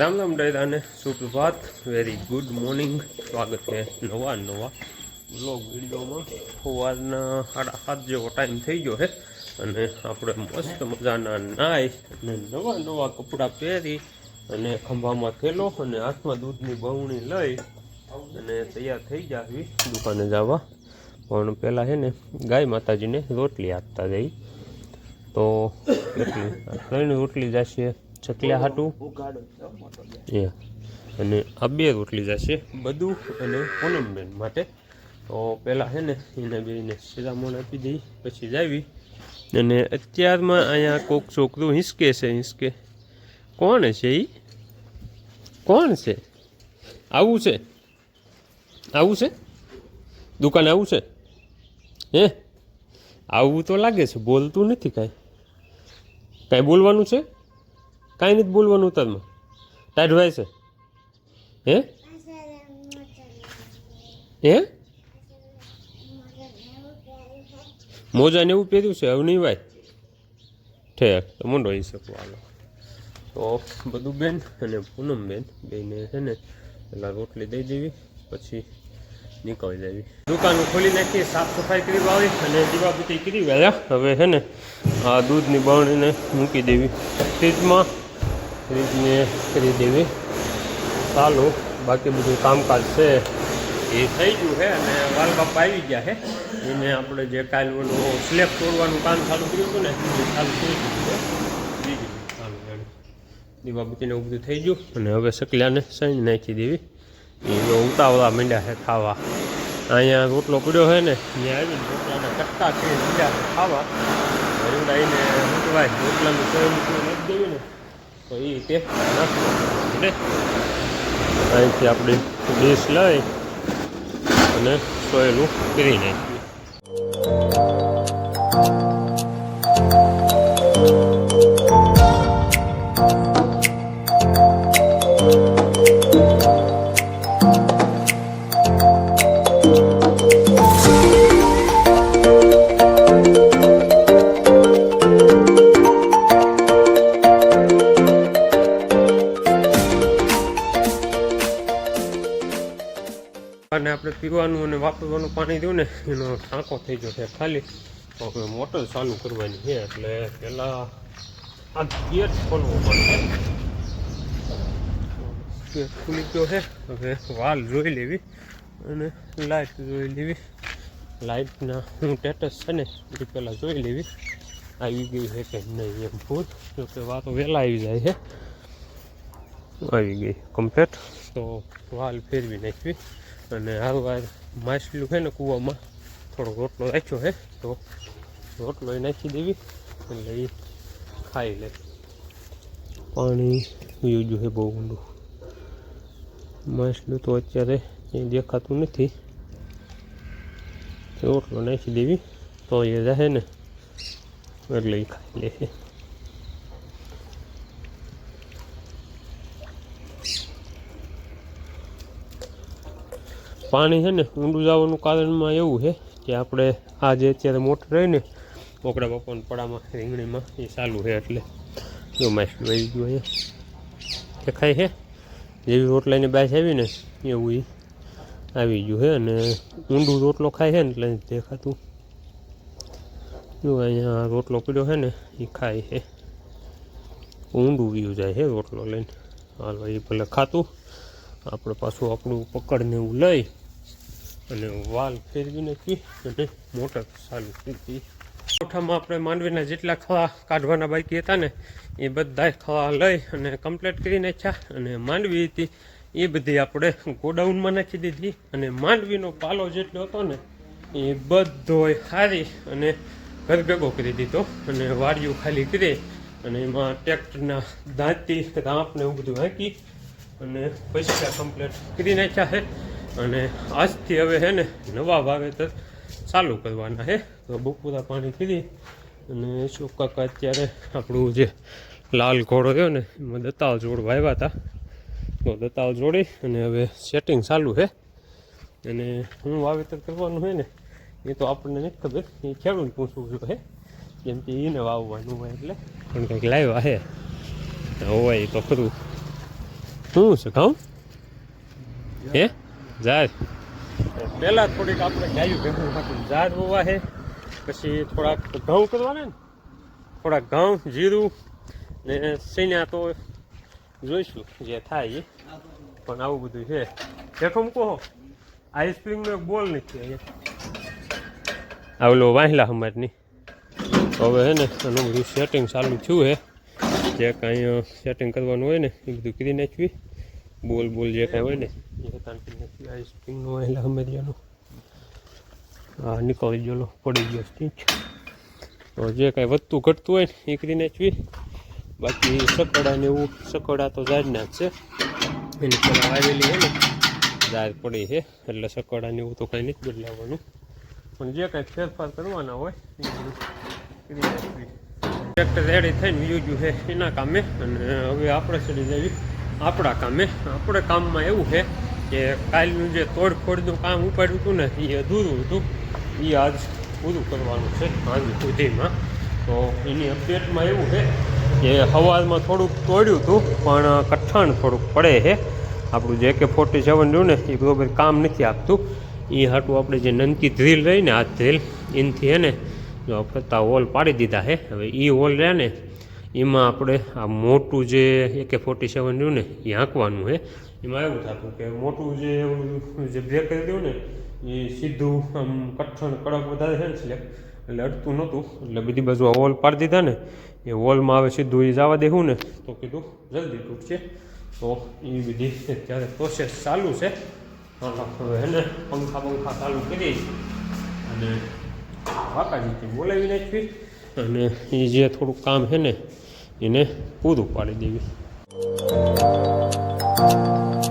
રામ રામ ડાયરાને સુપ્રભાત. Very good morning સ્વાગત છે નવા નવા બ્લોગ વિડીયોમાં. સવારના સાડા સાત જેવો ટાઈમ થઈ ગયો છે અને આપણે મસ્ત મજાના નાય અને નવા નવા કપડાં પહેરી અને ખંભામાં થેલો અને હાથમાં દૂધની બવણી લઈ અને તૈયાર થઈ જાવી દુકાને જવા. પણ પહેલાં છે ને ગાય માતાજીને રોટલી આપતા જઈ. તો રોટલી જશે. ચકલિયા હાટું. એ. અને આ બે રોટલી જશે બધું અને પૂનમબેન માટે. તો પહેલાં છે ને એને બેને શિરામણ આપી દઈ, પછી જાવી અને અત્યારમાં અહીંયા કોક છોકરું હિંચકે છે હિંચકે કોણ છે એ કોણ છે? આવું છે? આવું છે? દુકાને આવું છે? હે? આવું તો લાગે છે, બોલતું નથી કાંઈ. કાંઈ બોલવાનું છે? કાંઈ નથી બોલવાનું ઉતારમાં. ટાઈટ ભાઈ છે? હે? હે? મોજા ને એવું પહેર્યું છે હવે નહીં ભાઈ? ઠેક, તો મંડો આવી શકું હાલો. તો બધું બેન, અને પૂનમ બેન છે ને પહેલાં રોટલી દઈ દેવી, પછી નીકળી દેવી દુકાન ખોલી નાખી સાફ સફાઈ કરી આવી અને દીવાબત્તી કરી. ગયા હવે છે ને, આ દૂધની બરણીને મૂકી દેવી. ફ્રીજમાં ફ્રીજને કરી દેવી. ચાલુ, બાકી બધું કામકાજ છે. એ થઈ ગયું છે અને વાલ બાપા આવી ગયા છે. એને આપણે જે કાલ ઓલું સ્લેબ તોડવાનું કામ ચાલુ કર્યું હતું ને, એ ચાલુ થઈ ગયું છે. બીજું ચાલુ જાણે દીવાબત્તીને એવું બધું થઈ ગયું અને હવે સકલાને સણી નાખી દેવી? એ ઉતાવળા માંડ્યા છે ખાવા. અહીંયા રોટલો પડ્યો છે ને ત્યાં આવીને રોટલાના કટકા કરીને છે ખાવા. મૂકવાય રોટલાનું સ્વયં મૂકવું નાખી દેવી ને. તો એ તે નાખવું એટલે અહીંથી આપણે ડીશ લઈ અને સોયલું કરી નાખીએ. વાપરવાનું પાણી દઉં ને, એનો ટાંકો થઈ ગયો છે ખાલી. હવે મોટર ચાલુ કરવાની છે, એટલે પહેલાં આ ગેટ ખોલવો પડશે. ગેટ ખુલી ગયો છે, હવે વાલ જોઈ લેવી અને લાઇટ જોઈ લેવી. લાઇટના હું સ્ટેટસ છે ને, એ પહેલાં જોઈ લેવી. આવી ગઈ છે કે નહીં એમ ભૂત જોકે વાતો વહેલા આવી જાય છે. આવી ગઈ કમ્પ્લેટ તો વાલ ફેરવી નાખવી. અને હાલવાર માછલું છે ને કૂવામાં થોડોક રોટલો રાખ્યો છે. તો રોટલો એ નાખી દેવી એટલે એ ખાઈ લે. પાણી પીવું છે બહુ ઊંડું. માછલું તો અત્યારે એ દેખાતું નથી. રોટલો નાખી દેવી. તો એ રહે ને એટલે એ ખાઈ લે છે. પાણી છે ને ઊંડું જવાનું કારણમાં એવું છે કે આપણે આ જે અત્યારે મોટર રહી ને, મોકળા બાપાના પડામાં, રીંગણીમાં, એ ચાલુ છે એટલે જો માછલું આવી ગયું અહીંયા દેખાય છે? જેવી રોટલાની બાસ આવી ને, એવું એ આવી ગયું છે અને ઊંડું રોટલો ખાય છે ને એટલે દેખાતું. જો અહીંયા રોટલો પીડ્યો છે ને એ ખાય છે. ઊંડું વ્યૂ જાય છે રોટલો લઈને. હાલો એ ભલે ખાતું. આપણે પાછું આપણું પકડને એવું લઈ અને વાલ ફેરવી નાખી અને મોટર ચાલુ કરી કોઠામાં આપણે માંડવીના જેટલા ખવા કાઢવાના બાકી હતા ને, એ બધા ખવા લઈ અને કમ્પ્લીટ કરી નાખ્યા. અને માંડવી હતી, એ બધી આપણે ગોડાઉનમાં નાખી દીધી. અને માંડવીનો પાલો જેટલો હતો ને, એ બધોય હારી અને ઘર કરી દીધો. અને વાડીઓ ખાલી કરી અને એમાં ટ્રેક્ટરના દાંતી, રાંપને એવું બધું હાંકી અને પૈસા કમ્પ્લીટ કરી નાખ્યા છે. અને આજથી હવે છે ને નવા વાવેતર ચાલુ કરવાના હે. તો બપોરા પાણી કરી અને શું કાકા અત્યારે આપણું જે લાલ ઘોડો રહ્યો ને, એમાં દત્તાલ જોડ વાવ્યા હતા. તો દત્તાલ જોડી અને હવે સેટિંગ ચાલુ છે અને હું વાવેતર કરવાનું હોય ને, એ તો આપણને નથી ખબર, એ ખેડૂત પૂછવું જોઈએ કેમ કે એને વાવવાનું હોય એટલે. પણ કંઈક લાવ્યા હે. હોય તો ખરું. શું છે ખાઉં હે? ઝાડ પહેલાં થોડીક આપણે ગાયું ભેગું ઝાડ હોવા છે પછી થોડાક ઘઉં કરવાના ને, થોડાક ઘઉં, જીરું ને સૈન્યા તો જોઈશું જે થાય એ. પણ આવું બધું છે. દેખો કહો આઈસ્ક્રીમનો એક બોલ નથી અહીંયા. આવલો વાંહલા હમારની. હવે હે ને, આનું બધું સેટિંગ ચાલુ થયું હે. જે કાંઈ સેટિંગ કરવાનું હોય ને, એ બધું કરી નાખવી. બોલ બોલ જે કાંઈ હોય ને. એ તાંટી નાખવી આઈસ્ક્રીમનો વાંહલા હમારિયાનો આ નીકળી ગયો પડી ગયો સ્ટીચ તો જે કાંઈ વધતું ઘટતું હોય ને એ કરી નાખવી બાકી સકડા ને એવું સકડા તો જાજના જ છે. એની પેલા આવેલી હોય ને જાજ પડી છે, એટલે સકડા ને એવું તો કાંઈ નથી બદલાવવાનું પણ જે કાંઈ ફેરફાર કરવાના હોય ટ્રેક્ટર રેડી થઈને બીજું છે એના કામે, અને હવે આપણે ચડી જઈએ આપણા કામે. આપણે કામમાં એવું છે કે કાલનું જે તોડફોડનું કામ ઉપાડ્યું હતું ને, એ અધૂરું હતું. એ આજ પૂરું કરવાનું છે, આજ સુધીમાં. તો એની અપડેટમાં એવું છે કે હવારમાં થોડુંક તોડ્યું હતું, પણ કઠણ થોડુંક પડે છે. આપણું જે કે ફોર્ટી સેવન રહ્યું ને, એ બરોબર કામ નથી આપતું. એ હાટું આપણે જે નનકી ધ્રીલ રહી ને, આ ધ્રીલ એનથી હે ને, જો ફરતા હોલ પાડી દીધા છે. હવે એ હોલ રહ્યા ને, એમાં આપણે આ મોટું જે એકે ફોર્ટી સેવન રહ્યું ને, એ હાંકવાનું છે. એમાં એવું થતું કે મોટું જે જે બ્રેક કરી દઉં ને, એ સીધું આમ કઠણ કડક વધારે છે ને સ્લેબ એટલે અડતું નહોતું. એટલે બધી બાજુ આ હોલ પાડી દીધા ને, એ હોલમાં આવે સીધું એ જવા દેવું ને, તો કીધું જલ્દી તૂટશે. તો એ બધી અત્યારે પ્રોસેસ ચાલુ છે. હવે એને પંખા પંખા ચાલુ કરી અને વાકાજીથી બોલાવી નાખવી. અને એ જે થોડુંક કામ છે ને, એને પૂરું પાડી દેવી. અને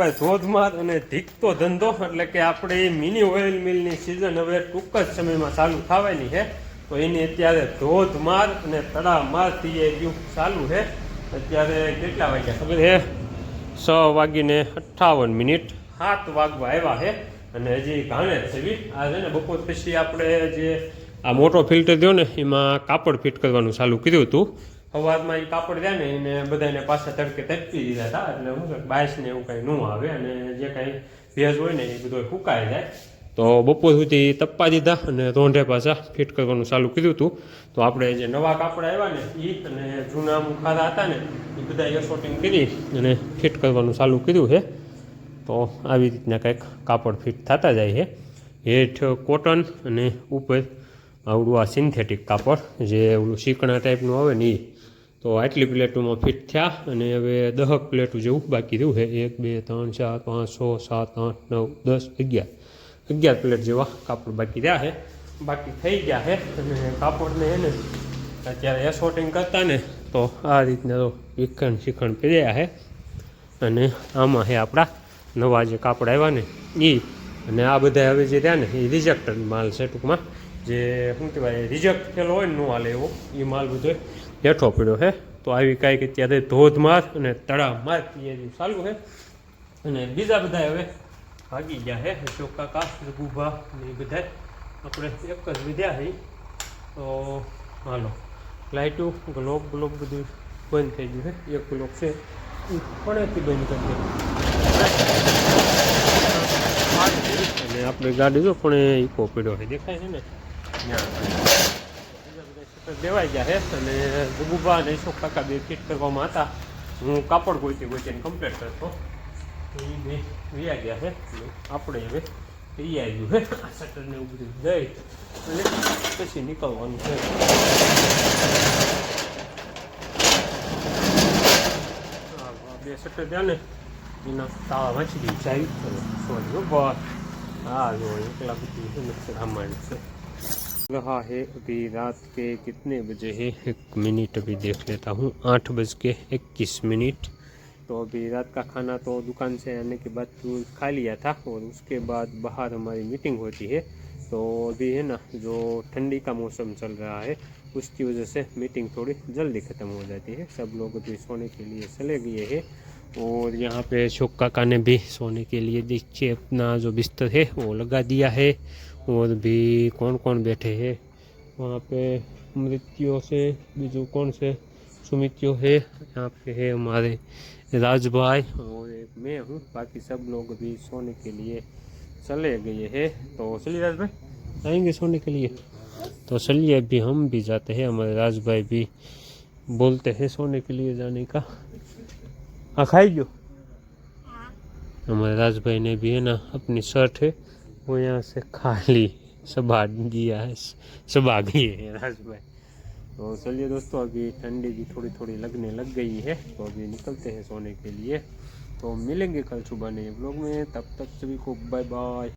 ભાઈ, ધોધમાર અને ધીકતો ધંધો, એટલે કે આપણે મિની ઓઇલ મિલની સિઝન હવે ટૂંક જ સમયમાં ચાલુ થવાની છે. તો એની અત્યારે ધોધમાર અને તડામારથી એ યુગ ચાલુ છે. અત્યારે કેટલા વાગ્યા ખબર છે? છ વાગીને અઠ્ઠાવન મિનિટ. સાત વાગવા આવ્યા છે અને હજી ઘાણે થવી આ છે ને બપોર પછી આપણે જે આ મોટો ફિલ્ટર દો ને, એમાં કાપડ ફિટ કરવાનું ચાલુ કર્યું હતું. સવારમાં એ કાપડ જાય ને એને બધાને પાછા તડકે તડકી દીધા હતા. એટલે શું બાયસ ને એવું કાંઈ ન આવે અને જે કાંઈ ભેજ હોય ને એ બધું સુકાઈ જાય. તો બપોર સુધી તપવા દીધા અને રોંઢે પાછા ફિટ કરવાનું ચાલુ કર્યું હતું તો આપણે જે નવા કાપડ આવ્યા ને એ અને જૂના મુખારા હતા ને એ બધા એસોટિંગ કરી અને ફિટ કરવાનું ચાલુ કર્યું છે. તો આવી રીતના કંઈક કાપડ ફિટ થતા જાય છે. હેઠ કોટન અને ઉપર આવડું આ સિન્થેટિક કાપડ, જે ઓલું શીકણા ટાઈપનું આવે ને એ તો આટલી પ્લેટોમાં ફિટ થયા અને હવે દહક પ્લેટો જેવું બાકી રહ્યું છે. એક, બે, ત્રણ, ચાર, પાંચ, છ, સાત, આઠ, નવ, દસ, અગિયાર. અગિયાર પ્લેટ જેવા કાપડ બાકી રહ્યા છે. બાકી થઈ ગયા છે અને કાપડને એને અત્યારે એસોટિંગ કરતા ને તો આ રીતના તો વિખણ શિખણ પહેર્યા છે. અને આમાં છે આપણા નવા જે કાપડ આવ્યા ને એ અને આ બધા હવે જે રહ્યા ને એ રિજેક્ટેડ માલ છે ટૂંકમાં. જે શું કહેવાય રિજેક્ટ થયેલો હોય ને નો હાલે એવો એ માલ બધો હેઠો પડ્યો છે તો આવી કાંઈક અત્યારે ધોધમાર અને તળામાર તૈયારી ચાલુ છે અને બીજા બધા હવે ભાગી ગયા હે. અશોક કાકા ગુભા ને એ બધા આપણે એક જ વિદ્યા હઈ તો હાલો. લાઇટો ગ્લોબ ગ્લોબ બધું બંધ થઈ ગયું છે એક ગ્લોબ છે. એ પણેથી બંધ કરી દે અને આપણે ગાડી જો પણ એ ઈકો પીડ્યો છે દેખાય છે ને? ત્યાં દેવાઈ ગયા હેસ અને ગુબા અને અશોક કાકા બે ફિટ કરવામાં હતા. હું કાપડ ગોતી ગોતીને કમ્પ્લીટ કરતો. એ બે વ્યા ગયા છે આપણે હવે એ આવ્યું હે. આ શટરને એવું બધું જઈ અને પછી નીકળવાનું છે. બે શટર ત્યાં ને, એના તાળા વાંચી દઈ જાય સોરી બસ. હા, જો, એકલા બધું છે ને, રામાયણ છે. रहा है। अभी रात के कितने बजे है? एक मिनट अभी देख लेता हूँ। आठ बज के इक्कीस मिनट। तो अभी रात का खाना तो दुकान से आने के बाद तो खा लिया था और उसके बाद बाहर हमारी मीटिंग होती है। तो अभी है ना, जो ठंडी का मौसम चल रहा है, उसकी वजह से मीटिंग थोड़ी जल्दी ख़त्म हो जाती है। सब लोग अभी सोने के लिए चले गए हैं और यहाँ पे अशोक काका ने भी सोने के लिए देखिए अपना जो बिस्तर है वो लगा दिया है। और भी कौन कौन बैठे हैं? वहाँ पे मृत्यु से बीजू कौन से सुमित्यो है यहाँ पे है हमारे राज भाई और एक मैं हूँ बाकी सब लोग अभी सोने के लिए चले गए हैं। तो चलिए राज भाई आएँगे सोने के लिए। तो चलिए अभी हम भी जाते हैं हमारे राज भाई भी बोलते हैं सोने के लिए जाने का। हाँ खाई जो हमारे राज भाई ने भी है ना अपनी शर्ट है। वो यहाँ से खाली सबा दिया है सबा गई है तो चलिए दोस्तों, अभी ठंडी भी थोड़ी थोड़ी लगने लग गई है तो अभी निकलते हैं सोने के लिए। तो मिलेंगे कल सुबह नए ब्लॉग में, तब तक सभी को बाय बाय